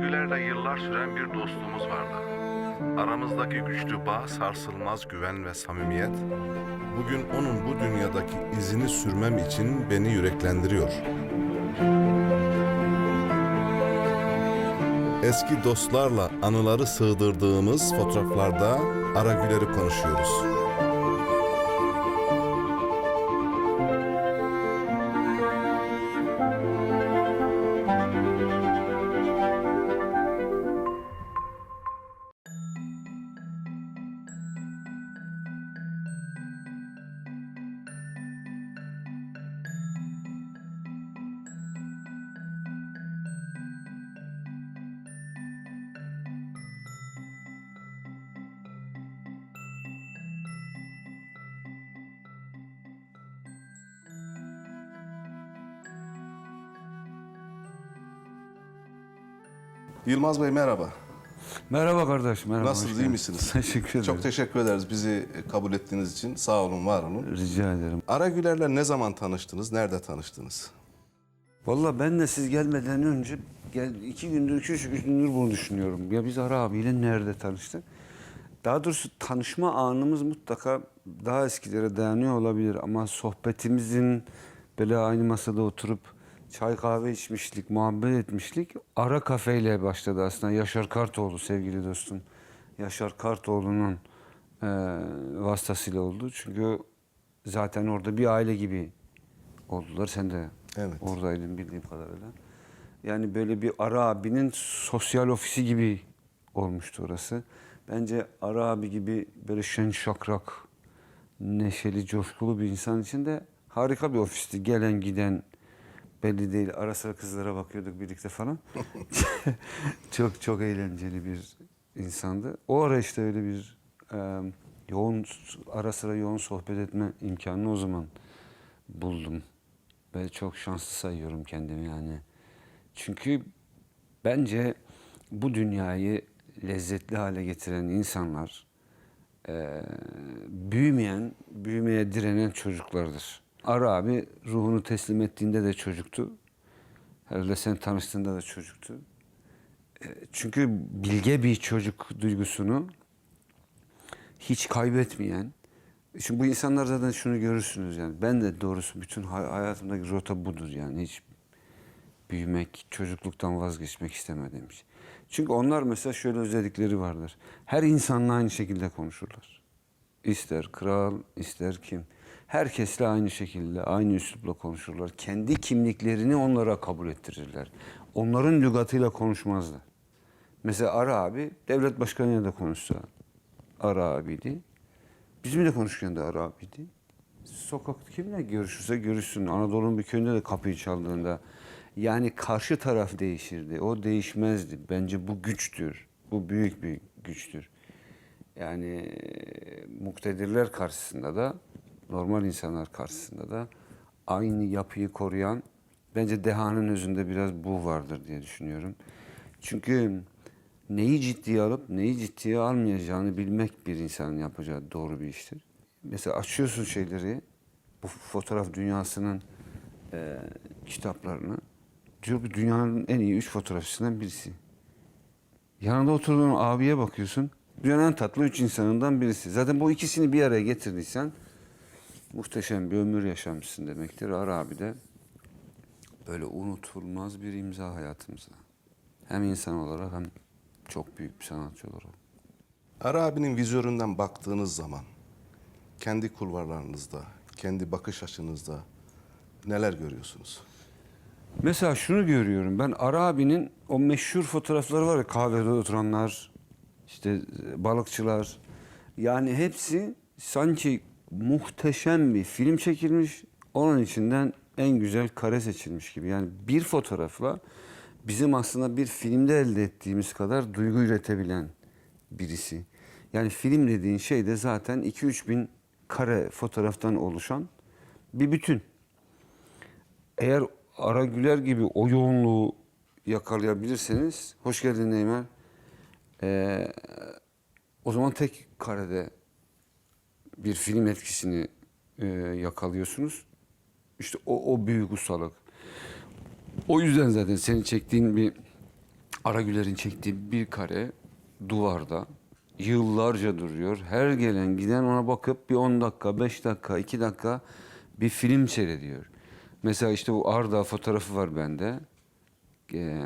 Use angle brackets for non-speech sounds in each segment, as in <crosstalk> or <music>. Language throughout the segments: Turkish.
Güler'le yıllar süren bir dostluğumuz vardı. Aramızdaki güçlü bağ, sarsılmaz güven ve samimiyet, bugün onun bu dünyadaki izini sürmem için beni yüreklendiriyor. Eski dostlarla anıları sığdırdığımız fotoğraflarda Ara konuşuyoruz. Yılmaz Bey merhaba. Merhaba kardeş, merhaba. Nasılsınız, iyi misiniz? <laughs> Teşekkür ederim. Çok teşekkür ederiz bizi kabul ettiğiniz için. Sağ olun, var olun. Rica ederim. Ara Güler'le ne zaman tanıştınız, nerede tanıştınız? Vallahi ben de siz gelmeden önce gel, iki gündür, iki üç gündür bunu düşünüyorum. Ya biz Ara abiyle nerede tanıştık? Daha doğrusu tanışma anımız mutlaka daha eskilere dayanıyor olabilir ama sohbetimizin böyle aynı masada oturup çay kahve içmişlik, muhabbet etmişlik Ara kafeyle başladı aslında. Yaşar Kartoğlu sevgili dostum. Yaşar Kartoğlu'nun e, vasıtasıyla oldu. Çünkü zaten orada bir aile gibi oldular. Sen de Evet. oradaydın bildiğim kadarıyla. Yani böyle bir Ara abinin sosyal ofisi gibi olmuştu orası. Bence Ara abi gibi böyle şen şakrak, neşeli, coşkulu bir insan için de harika bir ofisti. Gelen giden belli değil. Ara sıra kızlara bakıyorduk birlikte falan. <laughs> çok çok eğlenceli bir insandı. O ara işte öyle bir e, yoğun ara sıra yoğun sohbet etme imkanını o zaman buldum. Ve çok şanslı sayıyorum kendimi yani. Çünkü bence bu dünyayı lezzetli hale getiren insanlar e, büyümeyen, büyümeye direnen çocuklardır. Ara ruhunu teslim ettiğinde de çocuktu. Herhalde sen tanıştığında da çocuktu. E, çünkü bilge bir çocuk duygusunu hiç kaybetmeyen, Şimdi bu insanlar zaten şunu görürsünüz yani. Ben de doğrusu bütün hay- hayatımdaki rota budur yani. Hiç büyümek, çocukluktan vazgeçmek istemediğim şey. Çünkü onlar mesela şöyle özellikleri vardır. Her insanla aynı şekilde konuşurlar. İster kral, ister kim. Herkesle aynı şekilde, aynı üslupla konuşurlar. Kendi kimliklerini onlara kabul ettirirler. Onların lügatıyla konuşmazlar. Mesela Ara abi devlet başkanıyla da konuşsa Ara abiydi. Bizimle konuşurken de Ara abiydi. Sokakta kimle görüşürse görüşsün. Anadolu'nun bir köyünde de kapıyı çaldığında. Yani karşı taraf değişirdi. O değişmezdi. Bence bu güçtür. Bu büyük bir güçtür. Yani e, muktedirler karşısında da normal insanlar karşısında da aynı yapıyı koruyan bence dehanın özünde biraz bu vardır diye düşünüyorum. Çünkü neyi ciddiye alıp neyi ciddiye almayacağını bilmek bir insanın yapacağı doğru bir iştir. Mesela açıyorsun şeyleri, bu fotoğraf dünyasının e, kitaplarını. Diyor ki dünyanın en iyi üç fotoğrafçısından birisi. Yanında oturduğun abiye bakıyorsun. Dünyanın en tatlı üç insanından birisi. Zaten bu ikisini bir araya getirdiysen muhteşem bir ömür yaşamışsın demektir. Ara abi de böyle unutulmaz bir imza hayatımıza. Hem insan olarak hem çok büyük bir sanatçı olarak. Ara abinin vizyonundan baktığınız zaman kendi kulvarlarınızda, kendi bakış açınızda neler görüyorsunuz? Mesela şunu görüyorum ben Ara abinin o meşhur fotoğrafları var ya kahvede oturanlar, işte e, balıkçılar. Yani hepsi sanki muhteşem bir film çekilmiş. Onun içinden en güzel kare seçilmiş gibi. Yani bir fotoğrafla bizim aslında bir filmde elde ettiğimiz kadar duygu üretebilen birisi. Yani film dediğin şey de zaten 2-3 bin kare fotoğraftan oluşan bir bütün. Eğer Ara Güler gibi o yoğunluğu yakalayabilirseniz, hoş geldin Neymer. Ee, o zaman tek karede bir film etkisini e, yakalıyorsunuz. İşte o, o büyük ustalık. O yüzden zaten senin çektiğin bir Aragüler'in çektiği bir kare duvarda yıllarca duruyor. Her gelen giden ona bakıp bir 10 dakika, 5 dakika, 2 dakika bir film seyrediyor. Mesela işte bu Arda fotoğrafı var bende. Ee,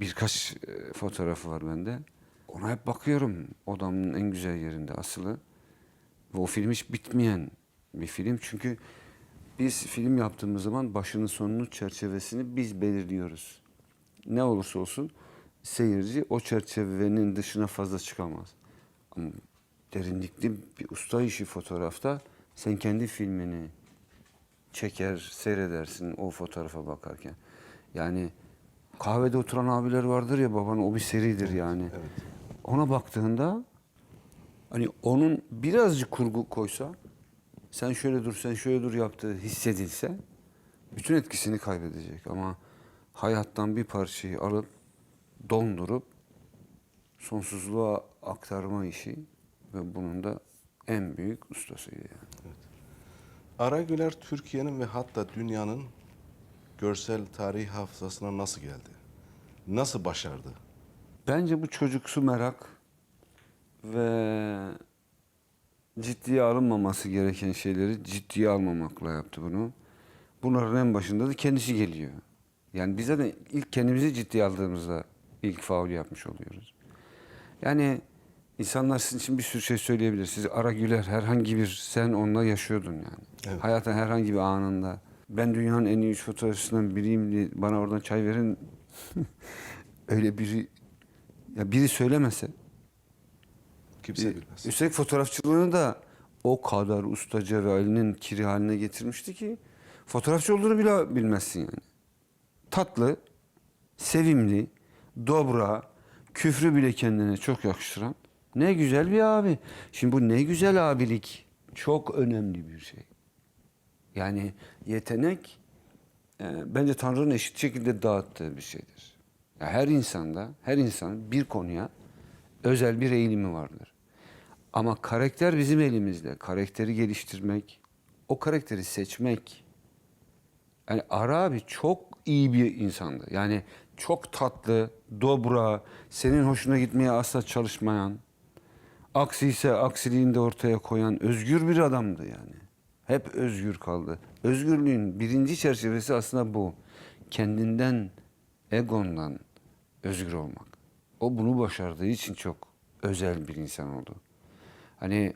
birkaç e, fotoğrafı var bende. Ona hep bakıyorum odamın en güzel yerinde asılı. Ve o film hiç bitmeyen bir film. Çünkü biz film yaptığımız zaman başının sonunu çerçevesini biz belirliyoruz. Ne olursa olsun seyirci o çerçevenin dışına fazla çıkamaz. Ama derinlikli bir usta işi fotoğrafta sen kendi filmini çeker, seyredersin o fotoğrafa bakarken. Yani kahvede oturan abiler vardır ya baban o bir seridir yani. Ona baktığında hani onun birazcık kurgu koysa sen şöyle dur sen şöyle dur yaptığı hissedilse bütün etkisini kaybedecek ama hayattan bir parçayı alıp dondurup sonsuzluğa aktarma işi ve bunun da en büyük ustasıydı yani. Aragüler Türkiye'nin ve hatta dünyanın görsel tarihi hafızasına nasıl geldi? Nasıl başardı? Bence bu çocuksu merak ve ciddiye alınmaması gereken şeyleri ciddiye almamakla yaptı bunu. Bunların en başında da kendisi geliyor. Yani biz zaten ilk kendimizi ciddiye aldığımızda ilk faul yapmış oluyoruz. Yani insanlar sizin için bir sürü şey söyleyebilir. Siz Ara Güler herhangi bir sen onunla yaşıyordun yani. Evet. Hayatın herhangi bir anında. Ben dünyanın en iyi üç fotoğrafçısından biriyim diye bana oradan çay verin. <laughs> Öyle biri ya biri söylemese Kimse e, bilmez. Üstelik fotoğrafçılığını da o kadar ustaca ve elinin kiri haline getirmişti ki fotoğrafçı olduğunu bile bilmezsin yani. Tatlı, sevimli, dobra, küfrü bile kendine çok yakıştıran ne güzel bir abi. Şimdi bu ne güzel abilik çok önemli bir şey. Yani yetenek e, bence Tanrı'nın eşit şekilde dağıttığı bir şeydir. Ya her insanda, her insanın bir konuya özel bir eğilimi vardır. Ama karakter bizim elimizde. Karakteri geliştirmek, o karakteri seçmek. Yani Ara abi çok iyi bir insandı. Yani çok tatlı, dobra, senin hoşuna gitmeye asla çalışmayan, aksi ise aksiliğini de ortaya koyan özgür bir adamdı yani. Hep özgür kaldı. Özgürlüğün birinci çerçevesi aslında bu. Kendinden, egondan özgür olmak. O bunu başardığı için çok özel bir insan oldu. Hani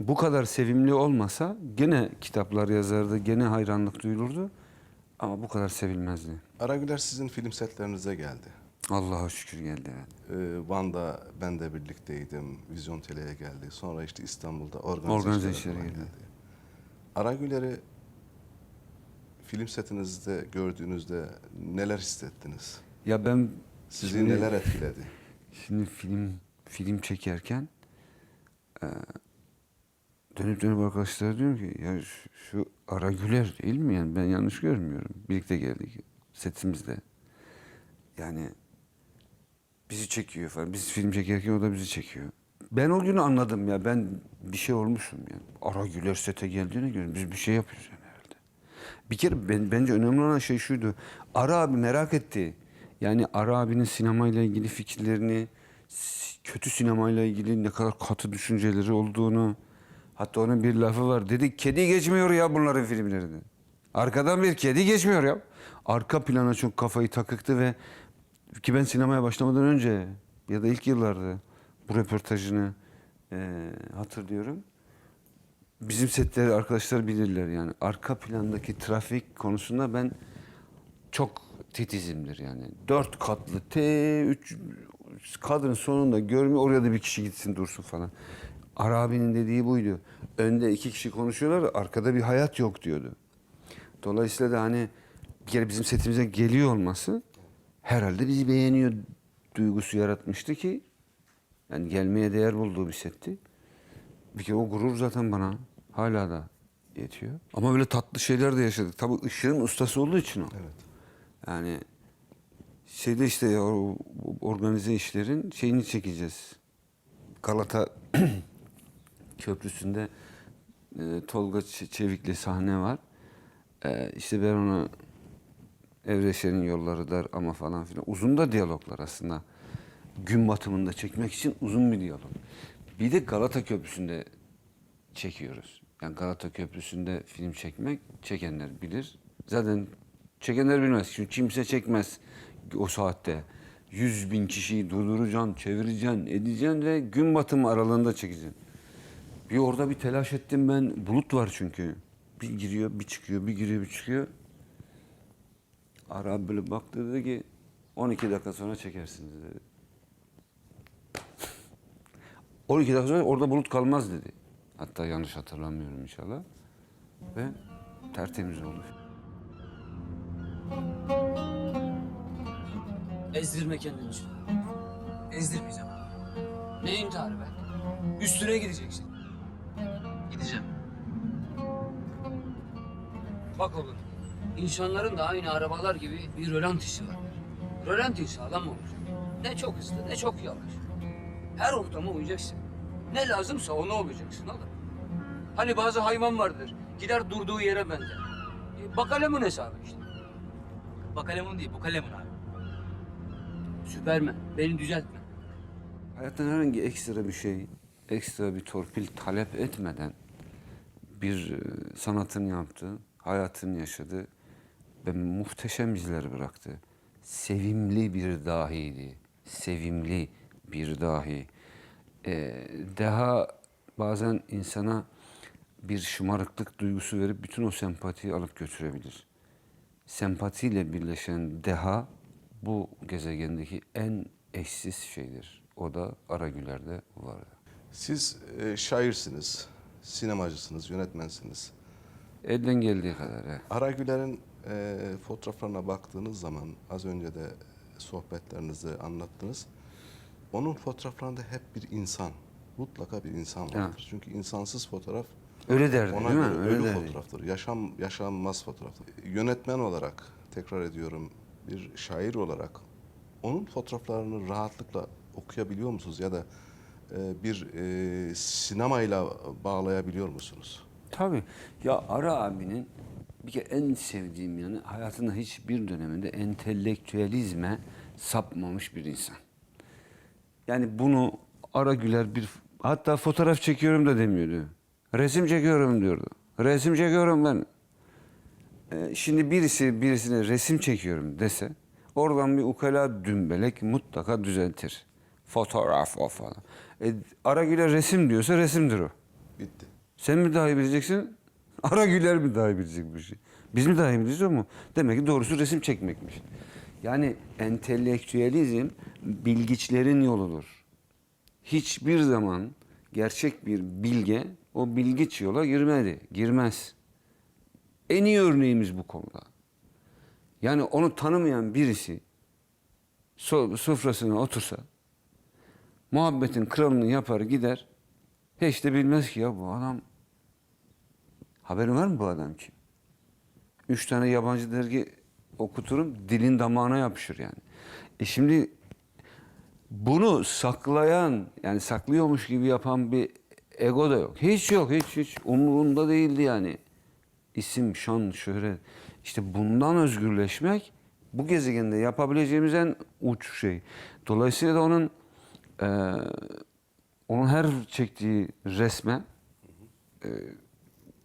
bu kadar sevimli olmasa gene kitaplar yazardı, gene hayranlık duyulurdu. Ama bu kadar sevilmezdi. Aragüler sizin film setlerinize geldi. Allah'a şükür geldi. Ee, Van'da ben de birlikteydim. Vizyon Tele'ye geldi. Sonra işte İstanbul'da organize, işlere girdi. Aragüler'i film setinizde gördüğünüzde neler hissettiniz? Ya ben Sizi şimdi- neler etkiledi? Şimdi film film çekerken e, dönüp dönüp arkadaşlara diyorum ki ya şu, şu Ara Güler değil mi yani ben yanlış görmüyorum. Birlikte geldik setimizde. Yani bizi çekiyor falan. Biz film çekerken o da bizi çekiyor. Ben o günü anladım ya ben bir şey olmuşum yani. Ara Güler sete geldiğine göre biz bir şey yapıyoruz yani herhalde. Bir kere ben, bence önemli olan şey şuydu. Ara abi merak etti. Yani Ara abinin sinemayla ilgili fikirlerini, kötü sinemayla ilgili ne kadar katı düşünceleri olduğunu. Hatta onun bir lafı var. Dedi kedi geçmiyor ya bunların filmlerinde. Arkadan bir kedi geçmiyor ya. Arka plana çok kafayı takıktı ve ki ben sinemaya başlamadan önce ya da ilk yıllarda bu röportajını eee, hatırlıyorum. Bizim setleri arkadaşlar bilirler yani. Arka plandaki trafik konusunda ben çok titizimdir yani. Dört katlı T, üç kadın sonunda görmüyor oraya da bir kişi gitsin dursun falan. Arabi'nin dediği buydu. Önde iki kişi konuşuyorlar, arkada bir hayat yok diyordu. Dolayısıyla da hani bir kere bizim setimize geliyor olması herhalde bizi beğeniyor duygusu yaratmıştı ki yani gelmeye değer bulduğu bir setti. Bir kere o gurur zaten bana hala da yetiyor. Ama böyle tatlı şeyler de yaşadık. Tabii ışığın ustası olduğu için o. Evet. Yani şeyde işte organize işlerin şeyini çekeceğiz. Galata <clears throat> Köprüsü'nde e, Tolga Çevik'le sahne var. E, işte ben ona Evreşenin yolları dar ama falan filan. Uzun da diyaloglar aslında. Gün batımında çekmek için uzun bir diyalog. Bir de Galata Köprüsü'nde çekiyoruz. Yani Galata Köprüsü'nde film çekmek çekenler bilir. Zaten çekenler bilmez. Çünkü kimse çekmez o saatte. Yüz bin kişiyi durduracaksın, çevireceksin, edeceksin ve gün batımı aralığında çekeceksin. Bir orada bir telaş ettim ben. Bulut var çünkü. Bir giriyor, bir çıkıyor, bir giriyor, bir çıkıyor. Ara abi böyle baktı dedi ki 12 dakika sonra çekersiniz dedi. <laughs> 12 dakika sonra orada bulut kalmaz dedi. Hatta yanlış hatırlamıyorum inşallah. Ve tertemiz oldu. Ezdirme kendini. Ezdirmeyeceğim. Ne intiharı be? Üstüne gideceksin. Gideceğim. Bak oğlum, insanların da aynı arabalar gibi bir rölantisi var. Rölanti sağlam olur. Ne çok hızlı ne çok yavaş. Her ortama uyacaksın. Ne lazımsa onu olacaksın oğlum. Hani bazı hayvan vardır. Gider durduğu yere benzer. E, bakalemun hesabı işte. Bakalemun değil, bu kalemun abi. Süpermen. Beni düzeltme. Hayattan herhangi ekstra bir şey, ekstra bir torpil talep etmeden bir e, sanatını yaptı, hayatını yaşadı ve muhteşem izler bıraktı. Sevimli bir dahiydi. Sevimli bir dahi. Ee, daha bazen insana bir şımarıklık duygusu verip bütün o sempatiyi alıp götürebilir. Sempatiyle birleşen deha bu gezegendeki en eşsiz şeydir. O da Aragüler'de var. Siz e, şairsiniz, sinemacısınız, yönetmensiniz. Elden geldiği kadar. he. Aragüler'in e, fotoğraflarına baktığınız zaman az önce de sohbetlerinizi anlattınız. Onun fotoğraflarında hep bir insan, mutlaka bir insan vardır. Ha. Çünkü insansız fotoğraf Öyle derdi ona değil mi? Öyle ölü derdi. fotoğraftır. Yaşam yaşanmaz fotoğraftır. Yönetmen olarak tekrar ediyorum bir şair olarak onun fotoğraflarını rahatlıkla okuyabiliyor musunuz ya da e, bir e, sinemayla bağlayabiliyor musunuz? Tabii. Ya Ara abinin bir kere en sevdiğim yanı hayatında hiçbir döneminde entelektüelizme sapmamış bir insan. Yani bunu Ara Güler bir hatta fotoğraf çekiyorum da demiyordu. Resim çekiyorum diyordu. Resim çekiyorum ben. Ee, şimdi birisi birisine resim çekiyorum dese oradan bir ukala dümbelek mutlaka düzeltir. Fotoğraf o falan. E, Ara Güler resim diyorsa resimdir o. Bitti. Sen mi daha iyi bileceksin? <laughs> Ara Güler mi daha iyi bilecek bir şey? Biz mi daha iyi bileceğiz o mu? Demek ki doğrusu resim çekmekmiş. Yani entelektüelizm bilgiçlerin yoludur. Hiçbir zaman gerçek bir bilge o bilgiç yola girmedi, girmez. En iyi örneğimiz bu konuda. Yani onu tanımayan birisi so- sofrasına otursa muhabbetin kralını yapar gider hiç de bilmez ki ya bu adam haberin var mı bu adam kim? Üç tane yabancı dergi okuturum dilin damağına yapışır yani. E şimdi bunu saklayan yani saklıyormuş gibi yapan bir ego da yok. Hiç yok hiç hiç umurunda değildi yani. İsim, şan, şöhret. İşte bundan özgürleşmek bu gezegende yapabileceğimiz en uç şey. Dolayısıyla da onun eee onun her çektiği resme e,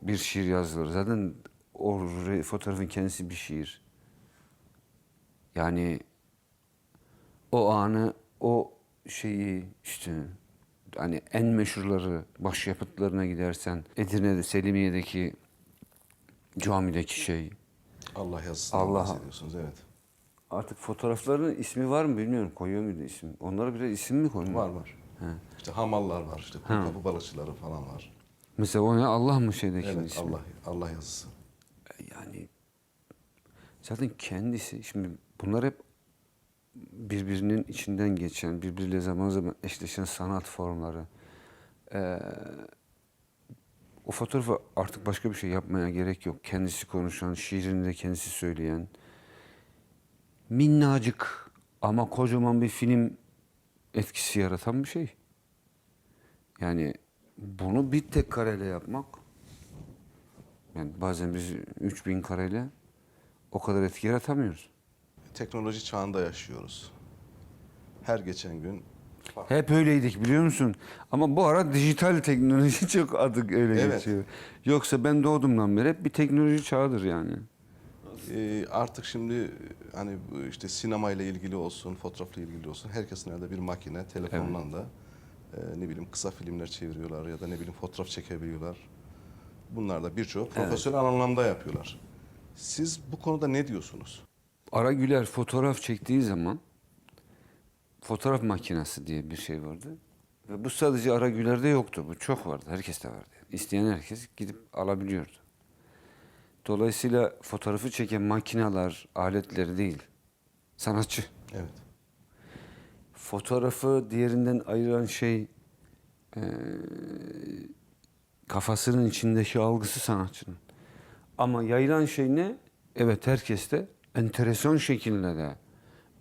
bir şiir yazılır. Zaten o fotoğrafın kendisi bir şiir. Yani o anı, o şeyi işte hani en meşhurları başyapıtlarına gidersen Edirne'de Selimiye'deki camideki şey. Allah yazısından Allah- bahsediyorsunuz evet. Artık fotoğrafların ismi var mı bilmiyorum. Koyuyor muydu isim? Onlara bile isim mi koymuyor? Var var. İşte hamallar var, işte Ha. kapı balıkçıları falan var. Mesela o ne? Allah mı şeydeki Evet ismi? Allah Allah yazısı. yani zaten kendisi şimdi bunlar hep birbirinin içinden geçen, birbiriyle zaman zaman eşleşen sanat formları. Ee, o fotoğrafı artık başka bir şey yapmaya gerek yok. Kendisi konuşan, şiirini de kendisi söyleyen, minnacık ama kocaman bir film etkisi yaratan bir şey. Yani bunu bir tek kareyle yapmak yani bazen biz 3000 kareyle o kadar etki yaratamıyoruz. Teknoloji çağında yaşıyoruz. Her geçen gün Hep öyleydik biliyor musun? Ama bu ara dijital teknoloji <laughs> çok adı öyle Evet. geçiyor. Yoksa ben doğduğumdan beri hep bir teknoloji çağıdır yani. e, artık şimdi hani bu işte sinemayla ilgili olsun, fotoğrafla ilgili olsun herkesin elinde bir makine, telefonla da e, ne bileyim kısa filmler çeviriyorlar ya da ne bileyim fotoğraf çekebiliyorlar. Bunlar da birçoğu profesyonel anlamda yapıyorlar. Siz bu konuda ne diyorsunuz? Ara Güler fotoğraf çektiği zaman fotoğraf makinesi diye bir şey vardı. Ve bu sadece Ara Güler'de yoktu. Bu çok vardı. Herkeste vardı. İsteyen herkes gidip alabiliyordu. Dolayısıyla fotoğrafı çeken makineler, aletleri değil. Sanatçı. Evet. Fotoğrafı diğerinden ayıran şey eee, kafasının içindeki algısı sanatçının. Ama yayılan şey ne? Evet herkeste enteresan şekilde de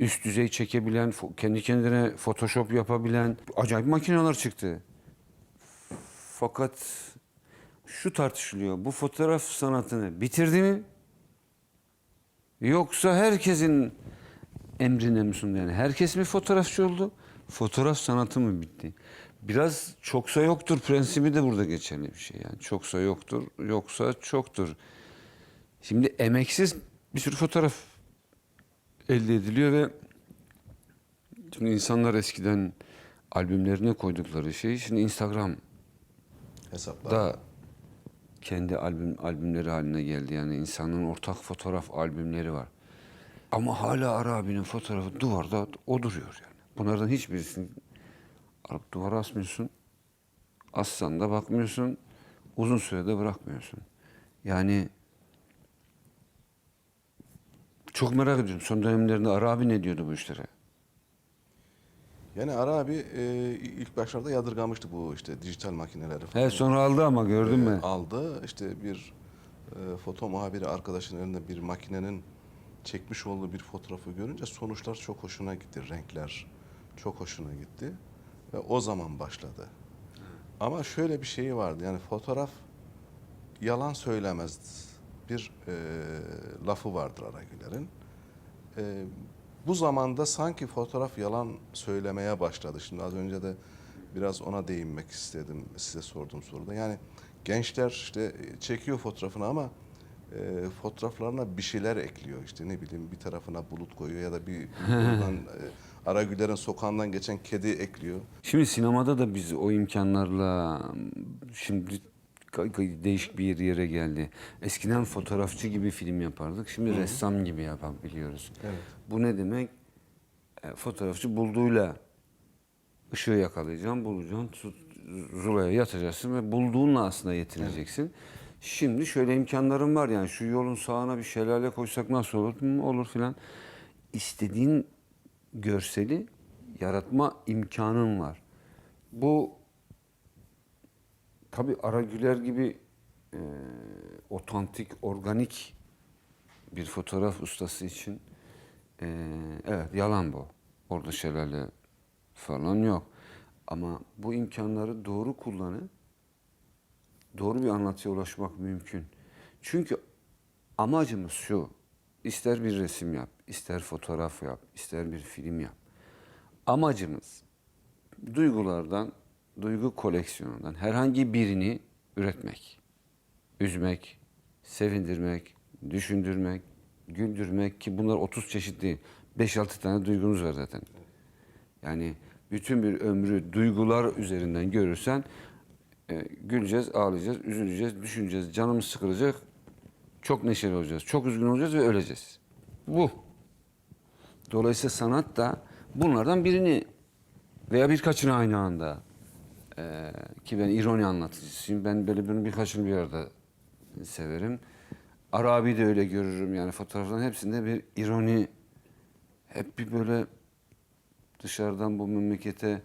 üst düzey çekebilen, kendi kendine photoshop yapabilen acayip makineler çıktı. Fakat şu tartışılıyor. Bu fotoğraf sanatını bitirdi mi? Yoksa herkesin emrine mi? Yani herkes mi fotoğrafçı oldu? Fotoğraf sanatı mı bitti? Biraz çoksa yoktur prensibi de burada geçerli bir şey. Yani çoksa yoktur, yoksa çoktur. Şimdi emeksiz bir sürü fotoğraf elde ediliyor ve şimdi insanlar eskiden albümlerine koydukları şeyi şimdi Instagram Hesaplar. da kendi albüm albümleri haline geldi. Yani insanın ortak fotoğraf albümleri var. Ama hala Ara abinin fotoğrafı duvarda o duruyor yani. Bunlardan hiçbirisini alıp duvara asmıyorsun. Assan da bakmıyorsun. Uzun sürede bırakmıyorsun. Yani çok merak ediyorum. Son dönemlerinde Ara abi ne diyordu bu işlere? Yani Ara abi e, ilk başlarda yadırgamıştı bu işte dijital makineleri falan. He sonra aldı ama gördün mü? E, aldı. İşte bir e, foto muhabiri arkadaşının elinde bir makinenin çekmiş olduğu bir fotoğrafı görünce sonuçlar çok hoşuna gitti. Renkler çok hoşuna gitti. Ve o zaman başladı. Ama şöyle bir şeyi vardı. Yani fotoğraf yalan söylemez. Bir e, lafı vardır Aragüler'in. E, bu zamanda sanki fotoğraf yalan söylemeye başladı. Şimdi az önce de biraz ona değinmek istedim size sorduğum soruda. Yani gençler işte çekiyor fotoğrafını ama e, fotoğraflarına bir şeyler ekliyor. İşte ne bileyim bir tarafına bulut koyuyor ya da bir <laughs> buradan e, Aragüler'in sokağından geçen kedi ekliyor. Şimdi sinemada da biz o imkanlarla şimdi değişik bir yere geldi. Eskiden fotoğrafçı gibi film yapardık. Şimdi ressam gibi yapabiliyoruz. Evet. Bu ne demek? E, fotoğrafçı bulduğuyla ışığı yakalayacaksın, bulacaksın, tut- zulaya yatacaksın ve bulduğunla aslında yetineceksin. Şimdi şöyle imkanlarım var yani şu yolun sağına bir şelale koysak nasıl olur? Hı, olur filan. İstediğin görseli yaratma imkanın var. Bu tabii Ara Güler gibi e, otantik, organik bir fotoğraf ustası için e, evet yalan bu. Orada şelale falan yok. Ama bu imkanları doğru kullanıp doğru bir anlatıya ulaşmak mümkün. Çünkü amacımız şu. ister bir resim yap, ister fotoğraf yap, ister bir film yap. Amacımız duygulardan, duygu koleksiyonundan herhangi birini üretmek. Üzmek, sevindirmek, düşündürmek, güldürmek ki bunlar 30 çeşit değil. 5-6 tane duygunuz var zaten. Yani bütün bir ömrü duygular üzerinden görürsen e, güleceğiz, ağlayacağız, üzüleceğiz, düşüneceğiz, canımız sıkılacak, çok neşeli olacağız, çok üzgün olacağız ve öleceğiz. Bu. Dolayısıyla sanat da bunlardan birini veya birkaçını aynı anda e, ki ben ironi anlatıcısıyım. Ben böyle bunun birkaçını bir arada severim. Arabi de öyle görürüm yani fotoğrafların hepsinde bir ironi hep bir böyle dışarıdan bu memlekete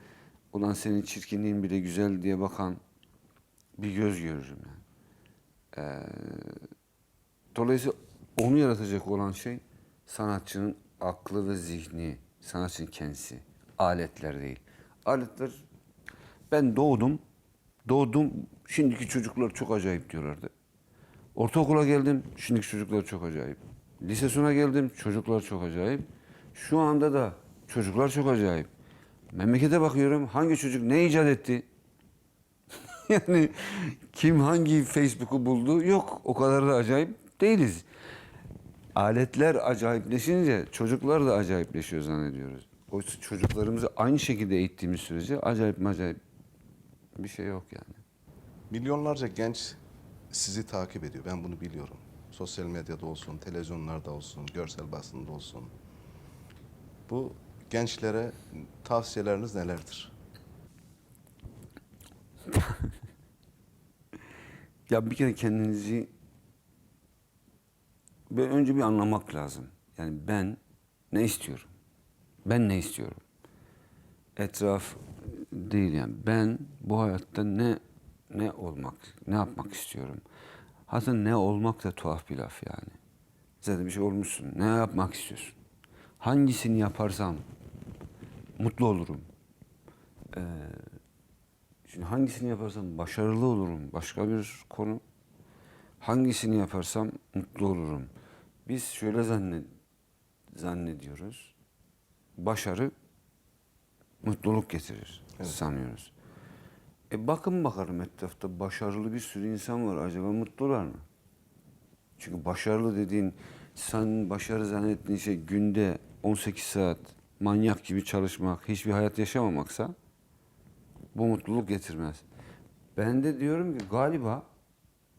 ulan senin çirkinliğin bile güzel diye bakan bir göz görürüm yani. Ee, dolayısıyla onu yaratacak olan şey sanatçının aklı ve zihni, sanatçının kendisi. Aletler değil. Aletler ben doğdum, doğdum şimdiki çocuklar çok acayip diyorlardı. Ortaokula geldim, şimdiki çocuklar çok acayip. Lise sona geldim çocuklar çok acayip. Şu anda da çocuklar çok acayip. Memlekete bakıyorum hangi çocuk ne icat etti? <laughs> yani kim hangi Facebook'u buldu? Yok o kadar da acayip değiliz. Aletler acayipleşince çocuklar da acayipleşiyor zannediyoruz. Oysa çocuklarımızı aynı şekilde eğittiğimiz sürece acayip acayip bir şey yok yani. Milyonlarca genç sizi takip ediyor. Ben bunu biliyorum. Sosyal medyada olsun, televizyonlarda olsun, görsel basında olsun. Bu gençlere tavsiyeleriniz nelerdir? <laughs> Ya bir kere kendinizi ben önce bir anlamak lazım. Yani ben ne istiyorum? Ben ne istiyorum? Etraf değil yani. Ben bu hayatta ne ne olmak, ne yapmak istiyorum? Hatta ne olmak da tuhaf bir laf yani. Zaten bir şey olmuşsun. Ne yapmak istiyorsun? Hangisini yaparsam mutlu olurum. Ee, Şimdi hangisini yaparsam başarılı olurum. Başka bir konu. Hangisini yaparsam mutlu olurum. Biz şöyle zannediyoruz. Başarı mutluluk getirir sanıyoruz. E bakın bakalım etrafta başarılı bir sürü insan var. Acaba mutlular mı? Çünkü başarılı dediğin, sen başarı zannettiğin şey günde 18 saat manyak gibi çalışmak, hiçbir hayat yaşamamaksa bu mutluluk getirmez. Ben de diyorum ki galiba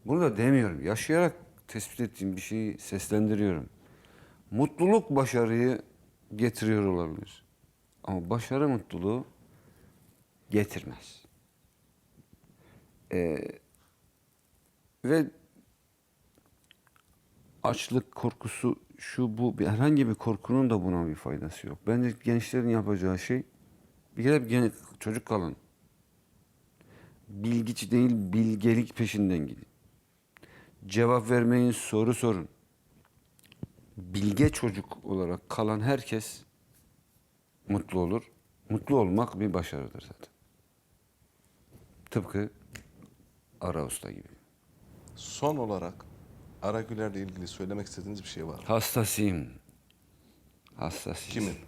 bunu da demiyorum. Yaşayarak tespit ettiğim bir şeyi seslendiriyorum. Mutluluk başarıyı getiriyor olabilir. Ama başarı mutluluğu getirmez. Ee, ve açlık korkusu şu bu herhangi bir korkunun da buna bir faydası yok. Bence gençlerin yapacağı şey bir kere gene çocuk kalın. Bilgiç değil bilgelik peşinden gidin. Cevap vermeyin soru sorun. Bilge çocuk olarak kalan herkes mutlu olur. Mutlu olmak bir başarıdır zaten. Tıpkı Ara Usta gibi. Son olarak Ara Güler'le ilgili söylemek istediğiniz bir şey var mı? Hastasıyım. Hastasıyım. Kimin?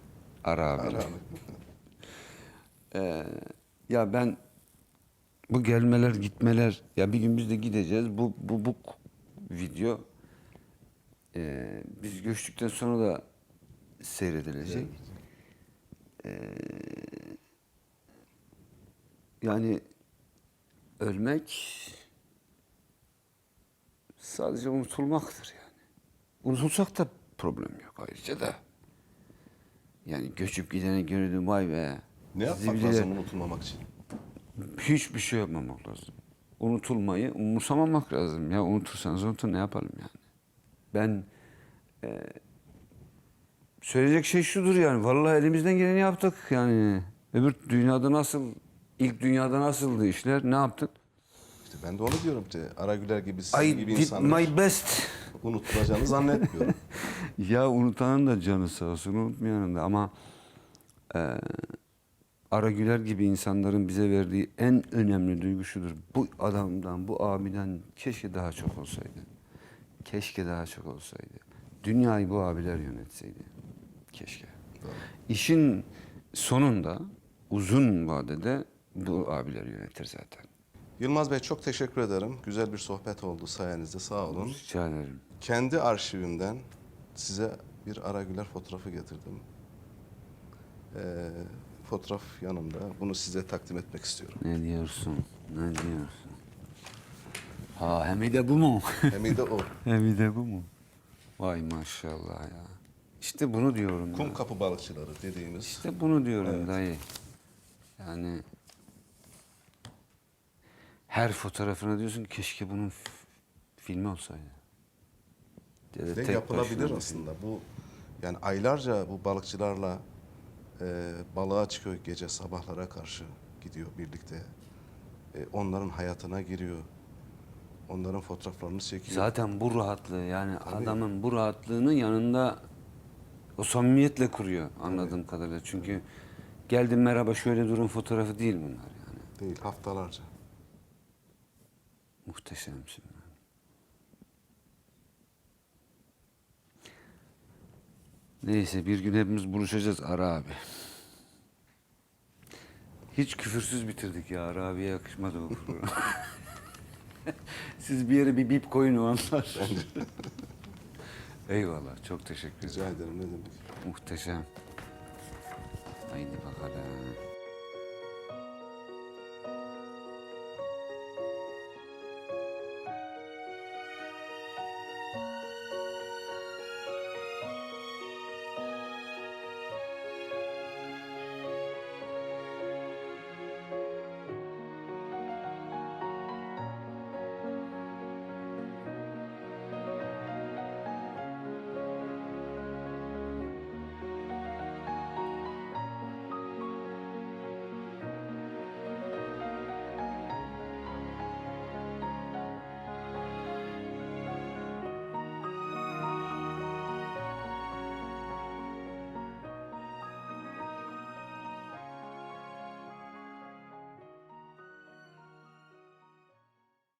Ara abi. <laughs> Ee, ya ben bu gelmeler gitmeler ya bir gün biz de gideceğiz. Bu bu bu video e, biz göçtükten sonra da seyredilecek. Ee, yani ölmek sadece unutulmaktır yani. Unutulsak da problem yok ayrıca da. Yani göçüp gidene gördüm vay be. Ne yapmak birileri- lazım unutulmamak için? Hiçbir şey yapmamak lazım. Unutulmayı umursamamak lazım. Ya unutursanız unutun ne yapalım yani. Ben e, söyleyecek şey şudur yani. Vallahi elimizden geleni yaptık yani. Öbür dünyada nasıl, ilk dünyada nasıldı işler, ne yaptık? İşte ben de onu diyorum işte. Ara Güler gibi, sizin I gibi insanlar my best. unutulacağını zannetmiyorum. <laughs> ya unutanın da canı sağ olsun, unutmayanın da ama e, Ara Güler gibi insanların bize verdiği en önemli duygu şudur. Bu adamdan, bu abiden keşke daha çok olsaydı. Keşke daha çok olsaydı. Dünyayı bu abiler yönetseydi. Keşke. İşin sonunda uzun vadede bu abiler yönetir zaten. Yılmaz Bey çok teşekkür ederim. Güzel bir sohbet oldu sayenizde. Sağ olun. Rica ederim. Kendi arşivimden size bir Ara Güler fotoğrafı getirdim. Ee, fotoğraf yanımda. Bunu size takdim etmek istiyorum. Ne diyorsun? Ne diyorsun? Ha hem de bu mu? Hem de o. <laughs> hem de bu mu? Vay maşallah ya. İşte bunu diyorum. Kum kapı balıkçıları dediğimiz. İşte bunu diyorum Evet. dayı. Yani her fotoğrafına diyorsun ki keşke bunun filmi olsaydı. Ya da tek yapılabilir aslında. Bu yani aylarca bu balıkçılarla e, balığa çıkıyor gece sabahlara karşı gidiyor birlikte. E, onların hayatına giriyor. Onların fotoğraflarını çekiyor. Zaten bu rahatlığı yani adamın bu rahatlığının yanında o samimiyetle kuruyor anladığım kadarıyla. Çünkü geldim merhaba şöyle durun fotoğrafı değil bunlar yani. Değil haftalarca. Muhteşemsin. Neyse bir gün hepimiz buluşacağız Ara abi. Hiç küfürsüz bitirdik ya. Ara abiye yakışmadı bu. <laughs> Siz bir yere bir bip koyun o anlar. Eyvallah çok teşekkür ederim. Rica ederim ne demek. Muhteşem. Haydi bakalım.